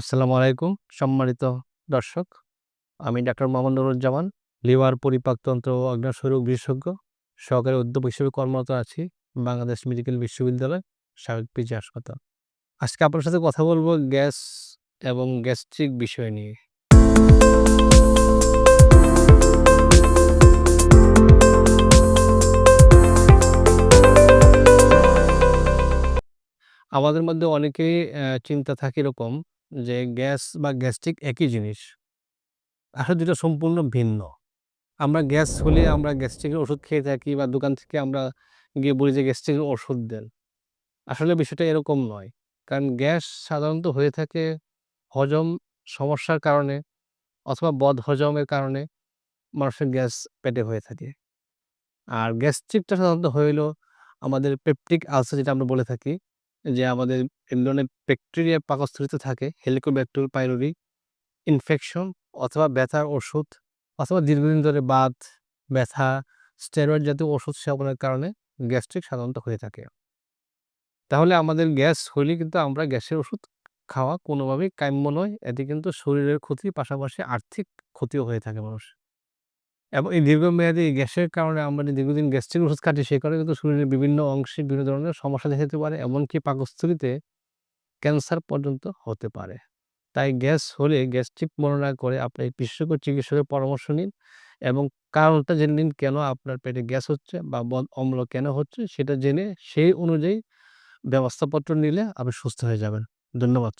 আসসালামু আলাইকুম, সম্মানিত দর্শক। আমি ডাক্তার মোহাম্মদ নুরুজ্জামান, লিভার পরিপাকতন্ত্র ও অগ্নাশয়রোগ বিশেষজ্ঞ, সহকারী অধ্যাপক হিসেবে কর্মরত আছি বাংলাদেশ মেডিকেল বিশ্ববিদ্যালয় সাবেক পিজি হাসপাতাল। আজকে আপনার সাথে কথা বলব গ্যাস এবং গ্যাস্ট্রিক বিষয় নিয়ে। আমাদের মধ্যে অনেকেই চিন্তা থাকে এরকম যে গ্যাস বা গ্যাস্ট্রিক একই জিনিস। আসলে দুটো সম্পূর্ণ ভিন্ন। আমরা গ্যাস হলে আমরা গ্যাস্ট্রিকের ওষুধ খেয়ে থাকি বা দোকান থেকে আমরা গিয়ে বলি যে গ্যাস্ট্রিকের ওষুধ দেন। আসলে বিষয়টা এরকম নয়। কারণ গ্যাস সাধারণত হয়ে থাকে হজম সমস্যার কারণে অথবা বদ হজমের কারণে মানুষের গ্যাস পেটে হয়ে থাকে। আর গ্যাস্ট্রিকটা সাধারণত হইল আমাদের পেপটিক আলসার যেটা আমরা বলে থাকি যে আমাদের এই ধরনের ব্যাকটেরিয়া পাকস্থলিতে থাকে হেলিকোব্যাক্টেরিয়াল পাইলোরি ইনফেকশন অথবা ব্যথার ওষুধ অথবা দীর্ঘদিন ধরে বাত, ব্যথা স্টেরয়েড জাতীয় ওষুধ সেবনের কারণে গ্যাস্ট্রিক সাধারণত হয়ে থাকে। তাহলে আমাদের গ্যাস হলে কিন্তু আমরা গ্যাসের ওষুধ খাওয়া কোনোভাবেই কাম্য নয়, এতে কিন্তু শরীরের ক্ষতি পাশাপাশি আর্থিক ক্ষতিও হয়ে থাকে মানুষ। এবং এই দীর্ঘমেয়াদী গ্যাসের কারণে আমরা দীর্ঘদিন গ্যাস্ট্রিক ওষুধ খাচ্ছি, সে কারণে কিন্তু শরীরের বিভিন্ন অংশে বিভিন্ন ধরনের সমস্যা দেখা যেতে পারে, এমনকি পাকস্থলিতে ক্যান্সার পর্যন্ত হতে পারে। তাই গ্যাস হলে গ্যাস্ট্রিক বর্ণনা করে আপনার এই বিশেষজ্ঞ চিকিৎসকের পরামর্শ নিন এবং কারণটা জেনে নিন কেন আপনার পেটে গ্যাস হচ্ছে বা অম্ল কেন হচ্ছে, সেটা জেনে সেই অনুযায়ী ব্যবস্থাপত্র নিলে আপনি সুস্থ হয়ে যাবেন। ধন্যবাদ